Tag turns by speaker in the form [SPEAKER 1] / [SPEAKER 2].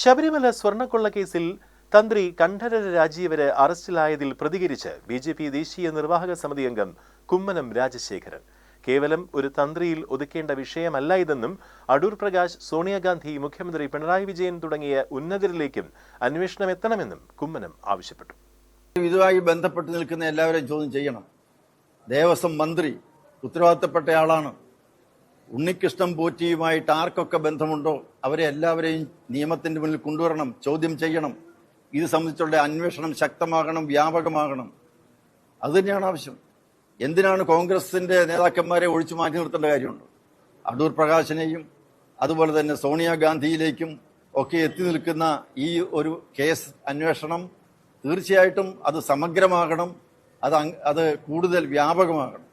[SPEAKER 1] ശബരിമല സ്വർണക്കൊള്ള കേസിൽ തന്ത്രി കണ്ഠരര രാജീവര് അറസ്റ്റിലായതിൽ പ്രതികരിച്ച് ബി ജെ പി ദേശീയ നിർവാഹക സമിതി അംഗം കുമ്മനം രാജശേഖരൻ. കേവലം ഒരു തന്ത്രിയിൽ ഒതുക്കേണ്ട വിഷയമല്ല ഇതെന്നും അടൂർ പ്രകാശ് സോണിയാഗാന്ധി മുഖ്യമന്ത്രി പിണറായി വിജയൻ തുടങ്ങിയ ഉന്നതരിലേക്കും അന്വേഷണം എത്തണമെന്നും കുമ്മനം ആവശ്യപ്പെട്ടു.
[SPEAKER 2] ഇതുമായി ബന്ധപ്പെട്ട് നിൽക്കുന്ന എല്ലാവരെയും ചോദ്യം ചെയ്യണം. ദേവസ്വം മന്ത്രി ഉത്തരവാദിത്തപ്പെട്ടയാളാണ്. ഉണ്ണികൃഷ്ണൻ പോറ്റിയുമായിട്ട് ആർക്കൊക്കെ ബന്ധമുണ്ടോ? അവരെ എല്ലാവരെയും നിയമത്തിന്റെ മുന്നിൽ കൊണ്ടുവരണം ചോദ്യം ചെയ്യണം. ഇത് സംബന്ധിച്ചുള്ള അന്വേഷണം ശക്തമാകണം വ്യാപകമാകണം. അത് തന്നെയാണ് ആവശ്യം. എന്തിനാണ് കോൺഗ്രസിന്റെ നേതാക്കന്മാരെ ഒഴിച്ചു മാറ്റി നിർത്തേണ്ട കാര്യമുണ്ട്? അടൂർ പ്രകാശിനെയും അതുപോലെ തന്നെ സോണിയാഗാന്ധിയിലേക്കും ഒക്കെ എത്തി നിൽക്കുന്ന ഈ ഒരു കേസ് അന്വേഷണം തീർച്ചയായിട്ടും അത് സമഗ്രമാകണം അത് അത് കൂടുതൽ വ്യാപകമാകണം.